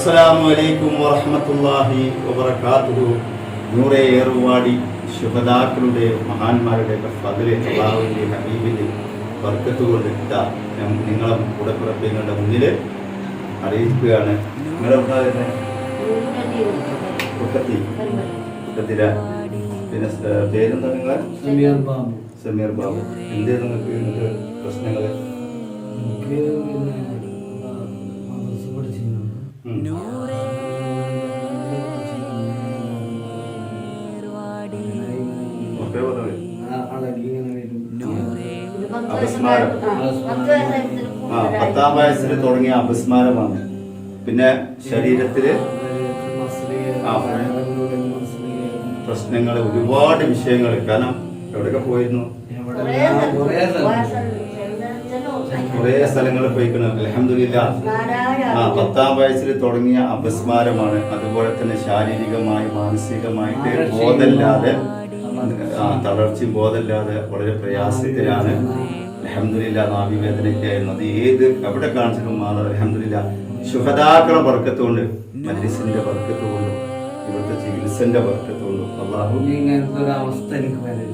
അസ്സലാമു അലൈക്കും വറഹ്മത്തുള്ളാഹി വബറകാതുഹു. നൂറെ ഏറുവാടി ശുഹദാക്കളുടെ മഹാന്മാരുടെ ഫതിലെ അള്ളാഹുവിന്റെ ഹബീബിന്റെ ബർക്കത്ത് കൊണ്ടിട്ട ഞാൻ- നിങ്ങളെ കൂടെ പിറപ്പിങ്ങളുടെ മുന്നിൽ അറിയിക്കുകയാണ്. ഉണ്ടായിരുന്നെ കുട്ടത്തി കുട്ടത്തില പിന്നെ പേരെന്താ നിങ്ങളെ? സമീർ ബാബു. സമീർ ബാബു. എന്തേ നിങ്ങൾക്ക് പ്രശ്നങ്ങൾ അപസ്മാരം. ആ പത്താം വയസ്സിൽ തുടങ്ങിയ അപസ്മാരമാണ്. പിന്നെ ശരീരത്തിൽ പ്രശ്നങ്ങൾ പ്രശ്നങ്ങൾ ഒരുപാട് വിഷയങ്ങൾ കാരണം എവിടെയൊക്കെ പോയിരുന്നു? കുറേ സ്ഥലങ്ങളിൽ പോയിക്കണം. അലഹമില്ല ആ പത്താം വയസ്സിൽ തുടങ്ങിയ അപസ്മാരമാണ്. അതുപോലെ തന്നെ ശാരീരികമായി മാനസികമായിട്ട് ബോധമില്ലാതെ ആ തളർച്ചയും ബോധമില്ലാതെ വളരെ പ്രയാസത്തിലാണ്. അലഹമില്ല നാവിവേദനയ്ക്കായിരുന്നു അത് ഏത് എവിടെ കാണിച്ചിട്ടും മാറും അലഹമില്ല ശുഹദാക്കളെ വർക്കത്തുകൊണ്ട് മനസ്സിന്റെ വർക്കത്തുകൊണ്ടും ഇവിടുത്തെ ചികിത്സന്റെ വർക്കത്തുകൊണ്ടും അള്ളാഹു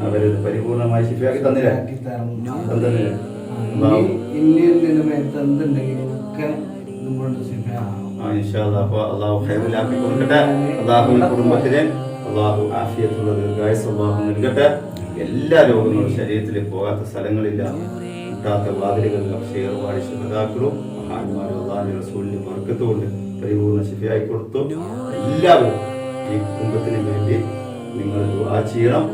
അവരത് പരിപൂർണമായി ശിഫയാക്കി തന്നില്ല? തന്നില്ലേ? അള്ളാഹു ഇനി ഇതിന്റെ മേത്ത് എന്തുണ്ടെങ്കിലും ഒക്കെ നമ്മളോട് ശിഫയാകും ആ, ഇൻഷാ അല്ലാ. അപ്പൊ അള്ളാഹു ഖൈറിലാക്കി കൊടുക്കട്ടെ. അള്ളാഹുവിന്റെ കുടുംബത്തിന് അള്ളാഹു ആഫിയത്തുള്ള ദീർഘായുസ് അള്ളാഹു നൽകട്ടെ. എല്ലാ രോഗങ്ങളും ശരീരത്തിൽ പോകാത്ത സ്ഥലങ്ങളില്ല. കിട്ടാത്ത വാതിലുകളിലും ഷെയർവാടി ശുഭതാക്കളും മഹാന്മാരും അള്ളാഹു റസൂലിന്റെ വർക്കത്തുകൊണ്ട് പരിപൂർണ ശിഫയായി കൊടുത്തു. എല്ലാവരും ഈ കുടുംബത്തിന് വേണ്ടി നിങ്ങൾ ആ ചെയ്യണം.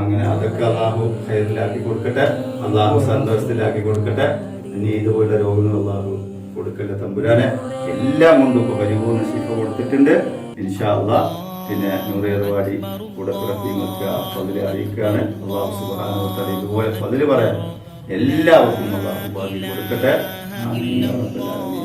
അങ്ങനെ അതൊക്കെ അള്ളാഹു ഹൈറിലാക്കി കൊടുക്കട്ടെ. അള്ളാഹു സന്തോഷത്തിലാക്കി കൊടുക്കട്ടെ. ഇനി ഇതുപോലെ രോഗങ്ങൾ അള്ളാഹു കൊടുക്കട്ടെ തമ്പുരാനെ. എല്ലാം കൊണ്ടും ഇപ്പൊ പരിപൂർണ ശിപ്പ കൊടുത്തിട്ടുണ്ട്. ഇൻഷാ അള്ളാഹ് പിന്നെ നൂറേറുവാടി കൂടെ പ്രതിമൊക്കെ ആ പതിൽ അറിയിക്കുകയാണ്. അള്ളാഹു സുബാന ഇതുപോലെ പതിൽ പറയാം എല്ലാവർക്കും അള്ളാഹു ഭാഗ്യം കൊടുക്കട്ടെ. ആമീൻ. യാ റബ്ബൽ